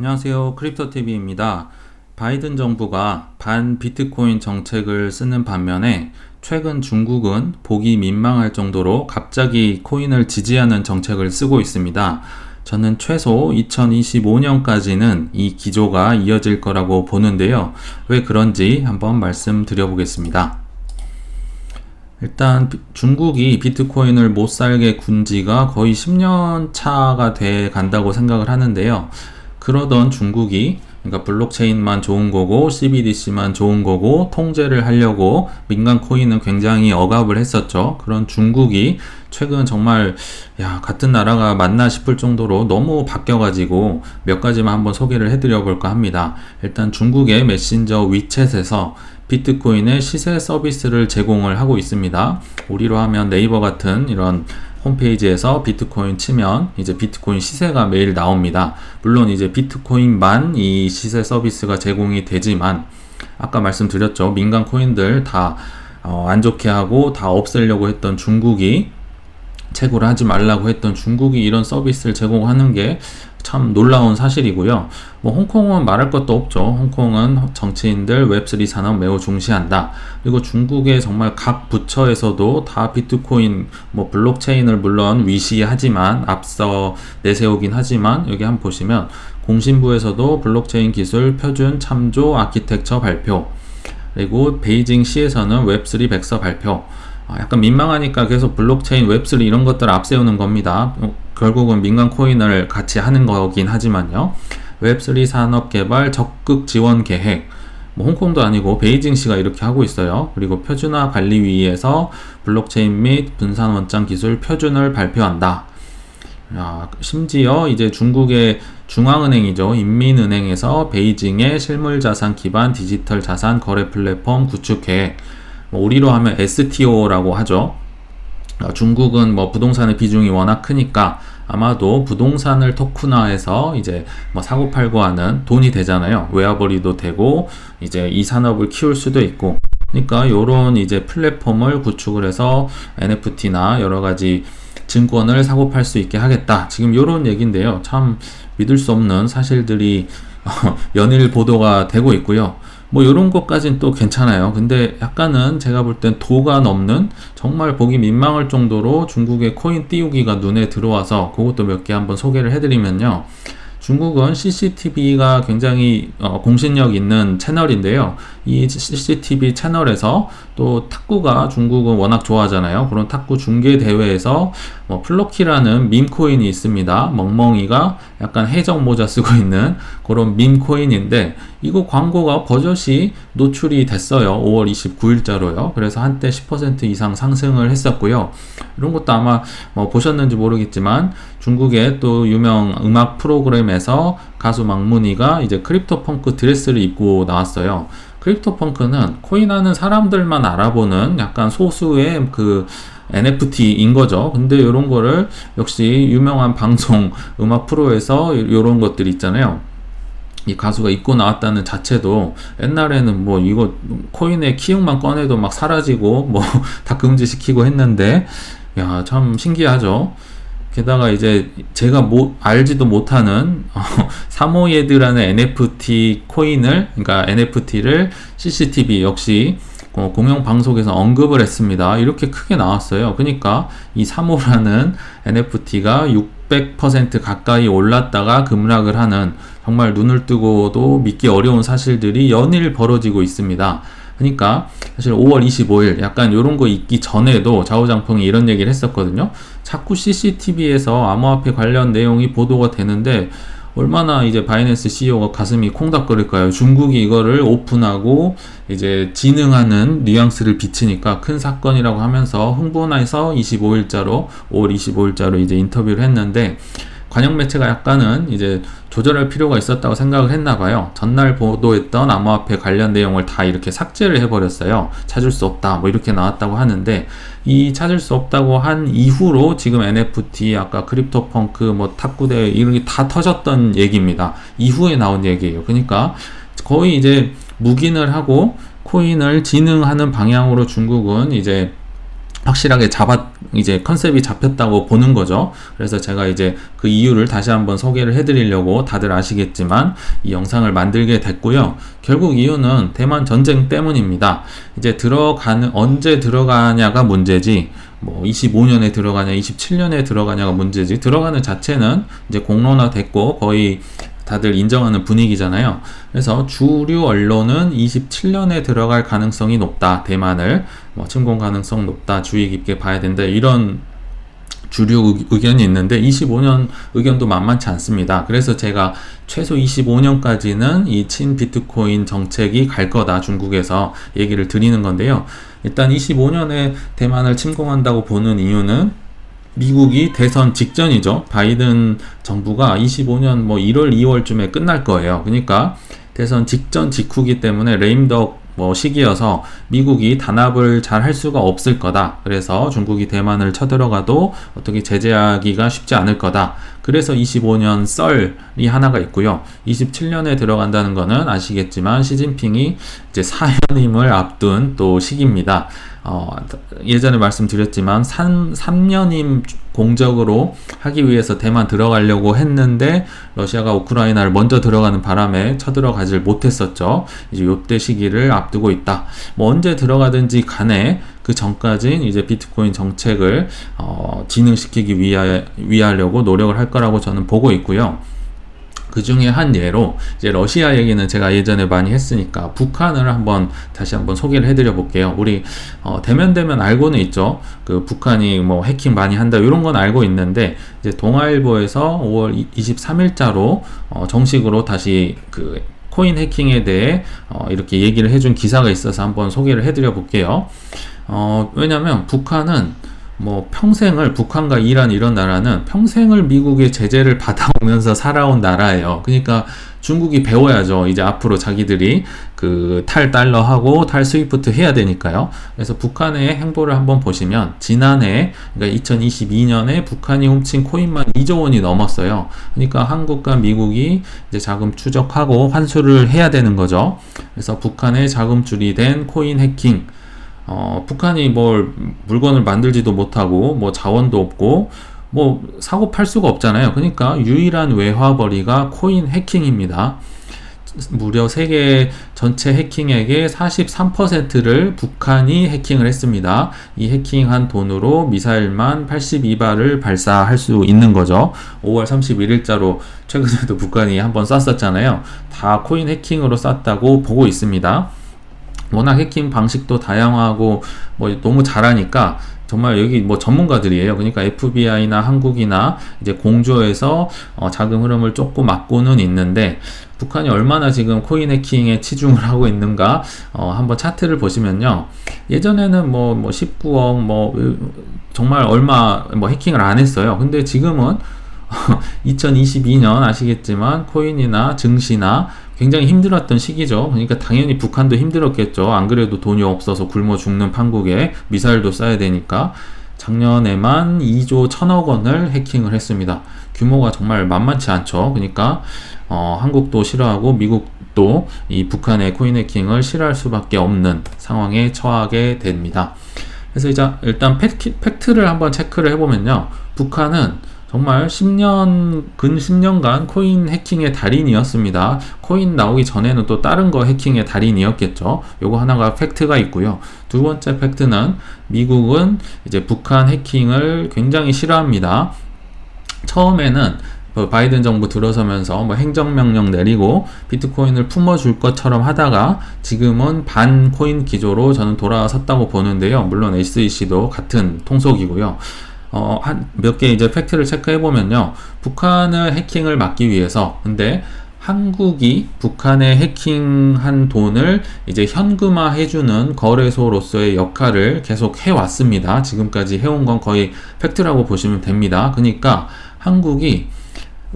안녕하세요. 크립토TV입니다. 바이든 정부가 반 비트코인 정책을 쓰는 반면에 최근 중국은 보기 민망할 정도로 갑자기 코인을 지지하는 정책을 쓰고 있습니다. 저는 최소 2025년까지는 이 기조가 이어질 거라고 보는데요. 왜 그런지 한번 말씀드려 보겠습니다. 일단 중국이 비트코인을 못 살게 군 지가 거의 10년 차가 돼 간다고 생각을 하는데요. 그러던 중국이 그러니까 블록체인만 좋은 거고 CBDC만 좋은 거고 통제를 하려고 민간 코인은 굉장히 억압을 했었죠. 그런 중국이 최근 정말 야 같은 나라가 맞나 싶을 정도로 너무 바뀌어가지고 몇 가지만 한번 소개를 해드려 볼까 합니다. 일단 중국의 메신저 위챗에서 비트코인의 시세 서비스를 제공을 하고 있습니다. 우리로 하면 네이버 같은 이런 홈페이지에서 비트코인 치면 이제 비트코인 시세가 매일 나옵니다. 물론 이제 비트코인만 이 시세 서비스가 제공이 되지만 아까 말씀드렸죠. 민간 코인들 다안 어, 좋게 하고 다 없애려고 했던 중국이 채굴을 하지 말라고 했던 중국이 이런 서비스를 제공하는 게 참 놀라운 사실이고요. 뭐 홍콩은 말할 것도 없죠. 홍콩은 정치인들 웹3 산업 매우 중시한다. 그리고 중국의 정말 각 부처에서도 다 비트코인 뭐 블록체인을 물론 위시하지만 앞서 내세우긴 하지만 여기 한번 보시면 공신부에서도 블록체인 기술 표준 참조 아키텍처 발표 그리고 베이징 시에서는 웹3 백서 발표 아, 약간 민망하니까 계속 블록체인, 웹3 이런 것들을 앞세우는 겁니다. 어, 결국은 민간 코인을 같이 하는 거긴 하지만요. 웹3 산업 개발 적극 지원 계획. 뭐 홍콩도 아니고 베이징시가 이렇게 하고 있어요. 그리고 표준화 관리위에서 블록체인 및 분산 원장 기술 표준을 발표한다. 야, 심지어 이제 중국의 중앙은행이죠. 인민은행에서 베이징의 실물 자산 기반 디지털 자산 거래 플랫폼 구축 계획. 뭐 우리로 하면 STO라고 하죠. 어, 중국은 뭐 부동산의 비중이 워낙 크니까 아마도 부동산을 토큰화해서 이제 뭐 사고 팔고 하는 돈이 되잖아요. 외화벌이도 되고 이제 이 산업을 키울 수도 있고. 그러니까 요런 이제 플랫폼을 구축을 해서 NFT나 여러 가지 증권을 사고 팔 수 있게 하겠다. 지금 요런 얘기인데요. 참 믿을 수 없는 사실들이 연일 보도가 되고 있고요. 뭐 이런 것까진 또 괜찮아요. 근데 약간은 제가 볼 땐 도가 넘는 정말 보기 민망할 정도로 중국의 코인 띄우기가 눈에 들어와서 그것도 몇 개 한번 소개를 해드리면요. 중국은 CCTV가 굉장히 어, 공신력 있는 채널인데요. 이 CCTV 채널에서 또 탁구가 중국은 워낙 좋아하잖아요. 그런 탁구 중계 대회에서 뭐 플로키라는 밈코인이 있습니다. 멍멍이가 약간 해적 모자 쓰고 있는 그런 밈코인인데 이거 광고가 버젓이 노출이 됐어요. 5월 29일자로요. 그래서 한때 10% 이상 상승을 했었고요. 이런 것도 아마 뭐 보셨는지 모르겠지만 중국의 또 유명 음악 프로그램에서 가수 망문이가 이제 크립토 펑크 드레스를 입고 나왔어요. 크립토 펑크는 코인하는 사람들만 알아보는 약간 소수의 그 NFT인 거죠. 근데 이런 거를 역시 유명한 방송 음악 프로에서 이런 것들 있잖아요. 이 가수가 입고 나왔다는 자체도 옛날에는 뭐 이거 코인의 키움만 꺼내도 막 사라지고 뭐 다 금지시키고 했는데 야 참 신기하죠. 게다가 이제 제가 뭐 알지도 못하는 어, 사모예드라는 NFT 코인을 그러니까 NFT를 CCTV 역시 어, 공영 방송에서 언급을 했습니다. 이렇게 크게 나왔어요. 그러니까 이 사모라는 NFT가 600% 가까이 올랐다가 급락을 하는 정말 눈을 뜨고도 믿기 어려운 사실들이 연일 벌어지고 있습니다. 그러니까 사실 5월 25일 약간 이런 거 있기 전에도 좌우장풍이 이런 얘기를 했었거든요. 자꾸 CCTV에서 암호화폐 관련 내용이 보도가 되는데 얼마나 이제 바이낸스 CEO가 가슴이 콩닥거릴까요? 중국이 이거를 오픈하고 이제 진흥하는 뉘앙스를 비치니까 큰 사건이라고 하면서 흥분해서 25일자로 5월 25일자로 이제 인터뷰를 했는데 관영 매체가 약간은 이제 조절할 필요가 있었다고 생각을 했나 봐요. 전날 보도했던 암호화폐 관련 내용을 다 이렇게 삭제를 해버렸어요. 찾을 수 없다. 뭐 이렇게 나왔다고 하는데 이 찾을 수 없다고 한 이후로 지금 NFT 아까 크립토 펑크 뭐 탁구대 이런 게 다 터졌던 얘기입니다. 이후에 나온 얘기예요. 그러니까 거의 이제 묵인을 하고 코인을 진흥하는 방향으로 중국은 이제 확실하게 잡았 이제 컨셉이 잡혔다고 보는 거죠. 그래서 제가 이제 그 이유를 다시 한번 소개를 해드리려고 다들 아시겠지만 이 영상을 만들게 됐고요. 결국 이유는 대만 전쟁 때문입니다. 이제 들어가는 언제 들어가냐가 문제지. 뭐 25년에 들어가냐, 27년에 들어가냐가 문제지. 들어가는 자체는 이제 공론화 됐고 거의 다들 인정하는 분위기잖아요. 그래서 주류 언론은 27년에 들어갈 가능성이 높다. 대만을 뭐 침공 가능성 높다. 주의 깊게 봐야 된다. 이런 주류 의견이 있는데 25년 의견도 만만치 않습니다. 그래서 제가 최소 25년까지는 이 친 비트코인 정책이 갈 거다 중국에서 얘기를 드리는 건데요. 일단 25년에 대만을 침공한다고 보는 이유는 미국이 대선 직전이죠. 바이든 정부가 25년 뭐 1월, 2월쯤에 끝날 거예요. 그러니까 대선 직전 직후기 때문에 레임덕 뭐 시기여서 미국이 단합을 잘 할 수가 없을 거다. 그래서 중국이 대만을 쳐들어가도 어떻게 제재하기가 쉽지 않을 거다. 그래서 25년 썰이 하나가 있고요. 27년에 들어간다는 거는 아시겠지만 시진핑이 이제 사연임을 앞둔 또 시기입니다. 어, 예전에 말씀드렸지만 3, 3년임 공적으로 하기 위해서 대만 들어가려고 했는데 러시아가 우크라이나를 먼저 들어가는 바람에 쳐들어가질 못했었죠. 이제 요때 시기를 앞두고 있다. 뭐 언제 들어가든지 간에 그 전까진 이제 비트코인 정책을 어, 진행시키기 위하, 위하려고 노력을 할 거라고 저는 보고 있고요. 그 중에 한 예로 이제 러시아 얘기는 제가 예전에 많이 했으니까 북한을 한번 다시 한번 소개를 해드려 볼게요. 우리 어, 대면 대면 알고는 있죠. 그 북한이 뭐 해킹 많이 한다 이런 건 알고 있는데 이제 동아일보에서 5월 23일자로 어, 정식으로 다시 그 코인 해킹에 대해 어, 이렇게 얘기를 해준 기사가 있어서 한번 소개를 해드려 볼게요. 어, 왜냐면 북한은 뭐 평생을 북한과 이란 이런 나라는 평생을 미국의 제재를 받아오면서 살아온 나라예요. 그러니까 중국이 배워야죠. 이제 앞으로 자기들이 그 탈 달러하고 탈 스위프트 해야 되니까요. 그래서 북한의 행보를 한번 보시면 지난해 그러니까 2022년에 북한이 훔친 코인만 2조 원이 넘었어요. 그러니까 한국과 미국이 이제 자금 추적하고 환수를 해야 되는 거죠. 그래서 북한의 자금줄이 된 코인 해킹 어, 북한이 뭘 물건을 만들지도 못하고 뭐 자원도 없고 뭐 사고 팔 수가 없잖아요. 그러니까 유일한 외화벌이가 코인 해킹입니다. 무려 세계 전체 해킹액의 43%를 북한이 해킹을 했습니다. 이 해킹한 돈으로 미사일만 82발을 발사할 수 있는 거죠. 5월 31일자로 최근에도 북한이 한번 쐈었잖아요. 다 코인 해킹으로 쐈다고 보고 있습니다. 워낙 해킹 방식도 다양하고 뭐 너무 잘하니까 정말 여기 뭐 전문가들이에요. 그러니까 FBI나 한국이나 이제 공조해서 어 자금 흐름을 조금 막고는 있는데 북한이 얼마나 지금 코인 해킹에 치중을 하고 있는가 어 한번 차트를 보시면요. 예전에는 뭐, 뭐 19억 뭐 정말 얼마 뭐 해킹을 안 했어요. 근데 지금은 2022년 아시겠지만 코인이나 증시나 굉장히 힘들었던 시기죠. 그러니까 당연히 북한도 힘들었겠죠. 안 그래도 돈이 없어서 굶어 죽는 판국에 미사일도 쏴야 되니까 작년에만 2조 1천억 원을 해킹을 했습니다. 규모가 정말 만만치 않죠. 그러니까 어, 한국도 싫어하고 미국도 이 북한의 코인 해킹을 싫어할 수밖에 없는 상황에 처하게 됩니다. 그래서 이제 일단 팩트, 를 한번 체크를 해보면요. 북한은 정말 10년, 근 10년간 코인 해킹의 달인이었습니다. 코인 나오기 전에는 또 다른 거 해킹의 달인이었겠죠. 요거 하나가 팩트가 있고요. 두 번째 팩트는 미국은 이제 북한 해킹을 굉장히 싫어합니다. 처음에는 뭐 바이든 정부 들어서면서 뭐 행정명령 내리고 비트코인을 품어줄 것처럼 하다가 지금은 반코인 기조로 저는 돌아섰다고 보는데요. 물론 SEC도 같은 통속이고요. 어, 한 몇 개 이제 팩트를 체크해 보면요. 북한을 해킹을 막기 위해서 근데 한국이 북한에 해킹한 돈을 이제 현금화 해주는 거래소로서의 역할을 계속 해왔습니다. 지금까지 해온 건 거의 팩트라고 보시면 됩니다. 그러니까 한국이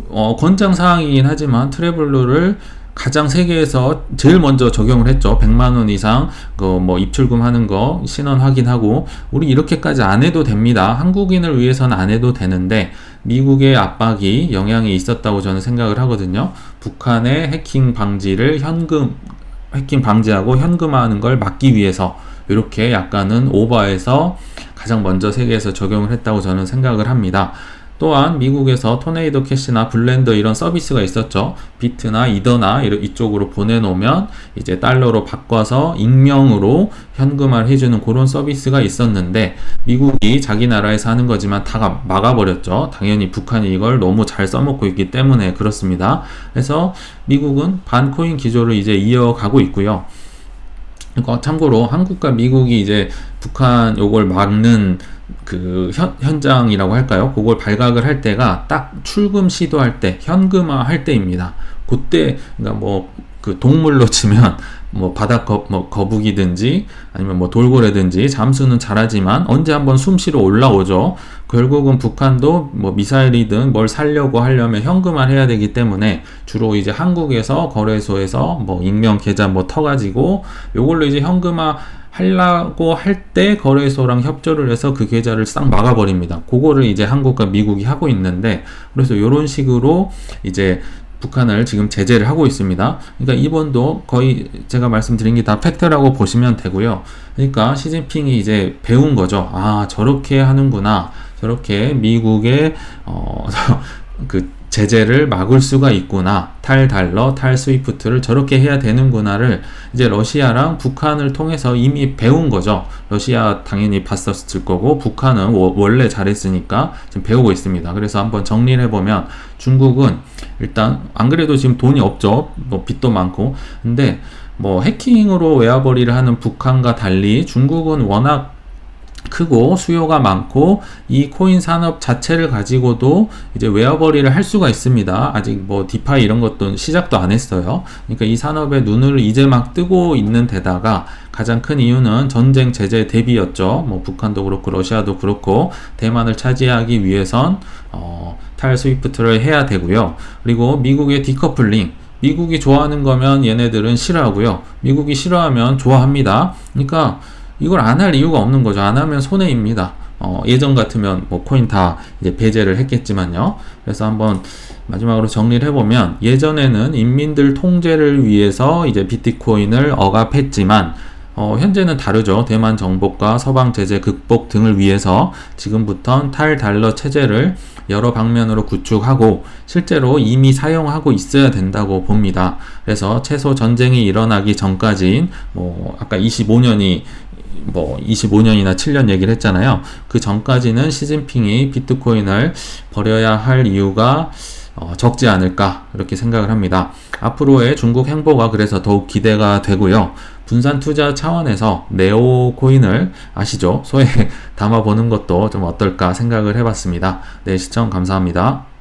어, 권장 사항이긴 하지만 트래블러를 가장 세계에서 제일 먼저 적용을 했죠. 100만 원 이상 그 뭐 입출금 하는 거 신원 확인하고 우리 이렇게까지 안 해도 됩니다. 한국인을 위해서는 안 해도 되는데 미국의 압박이 영향이 있었다고 저는 생각을 하거든요. 북한의 해킹 방지를 현금 해킹 방지하고 현금화하는 걸 막기 위해서 이렇게 약간은 오버해서 가장 먼저 세계에서 적용을 했다고 저는 생각을 합니다. 또한 미국에서 토네이도 캐시나 블렌더 이런 서비스가 있었죠. 비트나 이더나 이쪽으로 보내놓으면 이제 달러로 바꿔서 익명으로 현금화를 해주는 그런 서비스가 있었는데 미국이 자기 나라에서 하는 거지만 다 막아버렸죠. 당연히 북한이 이걸 너무 잘 써먹고 있기 때문에 그렇습니다. 그래서 미국은 반코인 기조를 이제 이어가고 있고요. 그러니까 참고로 한국과 미국이 이제 북한 요걸 막는 그 현, 현장이라고 할까요? 그걸 발각을 할 때가 딱 출금 시도할 때, 현금화 할 때입니다. 그때, 그러니까 뭐, 그 동물로 치면 뭐 바닥 거, 뭐 거북이든지 아니면 뭐 돌고래든지 잠수는 잘하지만 언제 한번 숨쉬러 올라오죠. 결국은 북한도 뭐 미사일이든 뭘 살려고 하려면 현금화 해야 되기 때문에 주로 이제 한국에서 거래소에서 뭐 익명 계좌 뭐 터가지고 요걸로 이제 현금화 하려고 할 때 거래소랑 협조를 해서 그 계좌를 싹 막아버립니다. 그거를 이제 한국과 미국이 하고 있는데 그래서 이런 식으로 이제 북한을 지금 제재를 하고 있습니다. 그러니까 이번도 거의 제가 말씀드린 게 다 팩트라고 보시면 되고요. 그러니까 시진핑이 이제 배운 거죠. 아 저렇게 하는구나. 저렇게 미국의 어, 그 제재를 막을 수가 있구나. 탈 달러, 탈 스위프트를 저렇게 해야 되는구나를 이제 러시아랑 북한을 통해서 이미 배운 거죠. 러시아 당연히 봤었을 거고 북한은 원래 잘했으니까 지금 배우고 있습니다. 그래서 한번 정리를 해보면 중국은 일단 안 그래도 지금 돈이 없죠. 뭐 빚도 많고. 근데 뭐 해킹으로 외화벌이를 하는 북한과 달리 중국은 워낙 크고 수요가 많고 이 코인 산업 자체를 가지고도 이제 웨어버리를 할 수가 있습니다. 아직 뭐 디파이 이런 것도 시작도 안 했어요. 그러니까 이 산업에 눈을 이제 막 뜨고 있는 데다가 가장 큰 이유는 전쟁 제재 대비였죠. 뭐 북한도 그렇고 러시아도 그렇고 대만을 차지하기 위해선 어, 탈 스위프트를 해야 되고요. 그리고 미국의 디커플링 미국이 좋아하는 거면 얘네들은 싫어하고요. 미국이 싫어하면 좋아합니다. 그러니까 이걸 안 할 이유가 없는 거죠. 안 하면 손해입니다. 어, 예전 같으면 뭐 코인 다 이제 배제를 했겠지만요. 그래서 한번 마지막으로 정리를 해보면 예전에는 인민들 통제를 위해서 이제 비트코인을 억압했지만 어, 현재는 다르죠. 대만 정복과 서방 제재 극복 등을 위해서 지금부터 탈달러 체제를 여러 방면으로 구축하고 실제로 이미 사용하고 있어야 된다고 봅니다. 그래서 최소 전쟁이 일어나기 전까지인 뭐 아까 25년이 뭐 25년이나 7년 얘기를 했잖아요. 그 전까지는 시진핑이 비트코인을 버려야 할 이유가 어, 적지 않을까 이렇게 생각을 합니다. 앞으로의 중국 행보가 그래서 더욱 기대가 되고요. 분산 투자 차원에서 네오 코인을 아시죠? 소에 담아보는 것도 좀 어떨까 생각을 해봤습니다. 네, 시청 감사합니다.